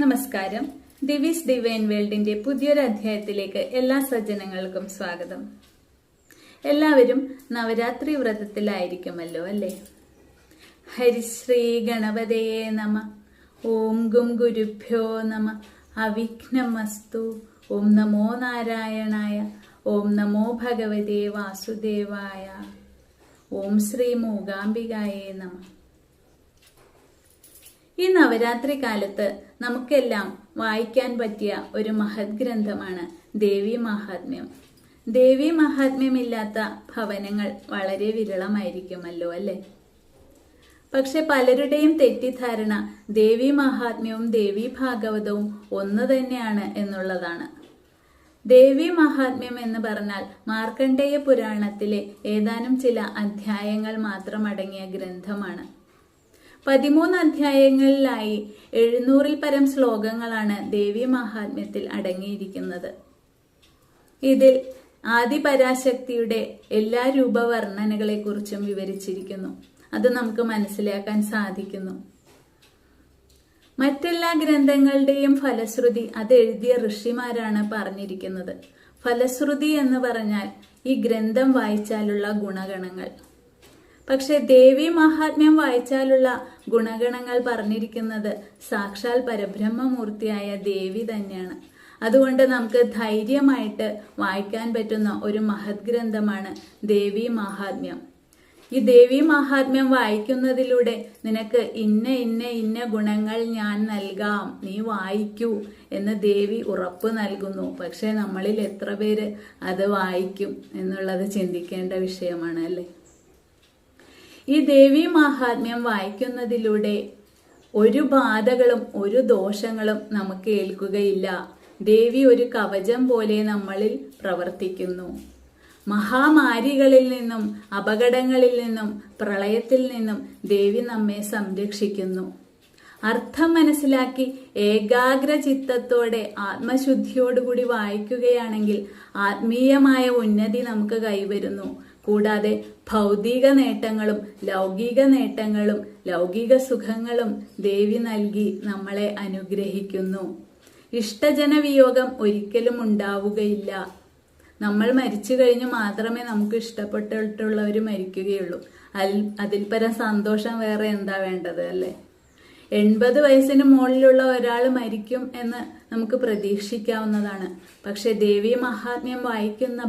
നമസ്കാരം. ദിവിസ് ഡിവൈൻ വേൾഡിന്റെ പുതിയൊരു അധ്യായത്തിലേക്ക് എല്ലാ സജ്ജനങ്ങൾക്കും സ്വാഗതം. എല്ലാവരും നവരാത്രി വ്രതത്തിലായിരിക്കുമല്ലോ അല്ലേ? ഹരിശ്രീ ഗണപതയെ നമ. ഓം ഗും ഗുരുഭ്യോ നമ. അവിഘ്നമസ്തു. ഓം നമോ നാരായണായ. ഓം നമോ ഭഗവതേ വാസുദേവായ. ഓം ശ്രീ മൂകാംബികായേ നമ. ഈ നവരാത്രി കാലത്ത് നമുക്കെല്ലാം വായിക്കാൻ പറ്റിയ ഒരു മഹത് ഗ്രന്ഥമാണ് ദേവി മഹാത്മ്യം. ദേവി മഹാത്മ്യമില്ലാത്ത ഭവനങ്ങൾ വളരെ വിരളമായിരിക്കുമല്ലോ അല്ലെ? പക്ഷെ പലരുടെയും തെറ്റിദ്ധാരണ ദേവി മഹാത്മ്യവും ദേവി ഭാഗവതവും ഒന്ന് തന്നെയാണ് എന്നുള്ളതാണ്. ദേവി മഹാത്മ്യം എന്ന് പറഞ്ഞാൽ മാർക്കണ്ഡേയ പുരാണത്തിലെ ഏതാനും ചില അധ്യായങ്ങൾ മാത്രം അടങ്ങിയ ഗ്രന്ഥമാണ്. പതിമൂന്ന് അധ്യായങ്ങളിലായി എഴുന്നൂറിൽ പരം ശ്ലോകങ്ങളാണ് ദേവി മഹാത്മ്യത്തിൽ അടങ്ങിയിരിക്കുന്നത്. ഇതിൽ ആദിപരാശക്തിയുടെ എല്ലാ രൂപവർണനകളെക്കുറിച്ചും വിവരിച്ചിരിക്കുന്നു. അത് നമുക്ക് മനസ്സിലാക്കാൻ സാധിക്കുന്നു. മറ്റെല്ലാ ഗ്രന്ഥങ്ങളുടെയും ഫലശ്രുതി അത് എഴുതിയ ഋഷിമാരാണ് പറഞ്ഞിരിക്കുന്നത്. ഫലശ്രുതി എന്ന് പറഞ്ഞാൽ ഈ ഗ്രന്ഥം വായിച്ചാലുള്ള ഗുണഗണങ്ങൾ. പക്ഷെ ദേവി മഹാത്മ്യം വായിച്ചാലുള്ള ഗുണഗണങ്ങൾ പറഞ്ഞിരിക്കുന്നത് സാക്ഷാൽ പരബ്രഹ്മമൂർത്തിയായ ദേവി തന്നെയാണ്. അതുകൊണ്ട് നമുക്ക് ധൈര്യമായിട്ട് വായിക്കാൻ പറ്റുന്ന ഒരു മഹത് ഗ്രന്ഥമാണ് ദേവി മഹാത്മ്യം. ഈ ദേവി മഹാത്മ്യം വായിക്കുന്നതിലൂടെ നിനക്ക് ഇന്ന ഇന്ന ഇന്ന ഗുണങ്ങൾ ഞാൻ നൽകാം നീ വായിക്കൂ എന്ന് ദേവി ഉറപ്പ് നൽകുന്നു. പക്ഷെ നമ്മളിൽ എത്ര പേര് അത് വായിക്കും എന്നുള്ളത് ചിന്തിക്കേണ്ട വിഷയമാണ് അല്ലേ? ഈ ദേവി മാഹാത്മ്യം വായിക്കുന്നതിലൂടെ ഒരു ബാധകളും ഒരു ദോഷങ്ങളും നമുക്ക് ഏൽക്കുകയില്ല. ദേവി ഒരു കവചം പോലെ നമ്മളിൽ പ്രവർത്തിക്കുന്നു. മഹാമാരികളിൽ നിന്നും അപകടങ്ങളിൽ നിന്നും പ്രളയത്തിൽ നിന്നും ദേവി നമ്മെ സംരക്ഷിക്കുന്നു. അർത്ഥം മനസ്സിലാക്കി ഏകാഗ്ര ചിത്തത്തോടെ ആത്മശുദ്ധിയോടുകൂടി വായിക്കുകയാണെങ്കിൽ ആത്മീയമായ ഉന്നതി നമുക്ക് കൈവരുന്നു. കൂടാതെ ഭൗതിക നേട്ടങ്ങളും ലൗകിക നേട്ടങ്ങളും ലൗകിക സുഖങ്ങളും ദേവി നൽകി നമ്മളെ അനുഗ്രഹിക്കുന്നു. ഇഷ്ടജനവിയോഗം ഒരിക്കലും ഉണ്ടാവുകയില്ല. നമ്മൾ മരിച്ചു കഴിഞ്ഞ് മാത്രമേ നമുക്ക് ഇഷ്ടപ്പെട്ടിട്ടുള്ളവർ മരിക്കുകയുള്ളൂ. അതിൽ അതിൽ പരം സന്തോഷം വേറെ എന്താ വേണ്ടത് അല്ലേ? എൺപത് വയസ്സിന് മുകളിലുള്ള ഒരാൾ മരിക്കും എന്ന് നമുക്ക് പ്രതീക്ഷിക്കാവുന്നതാണ്. പക്ഷെ ദേവി മഹാത്മ്യം വായിക്കുന്ന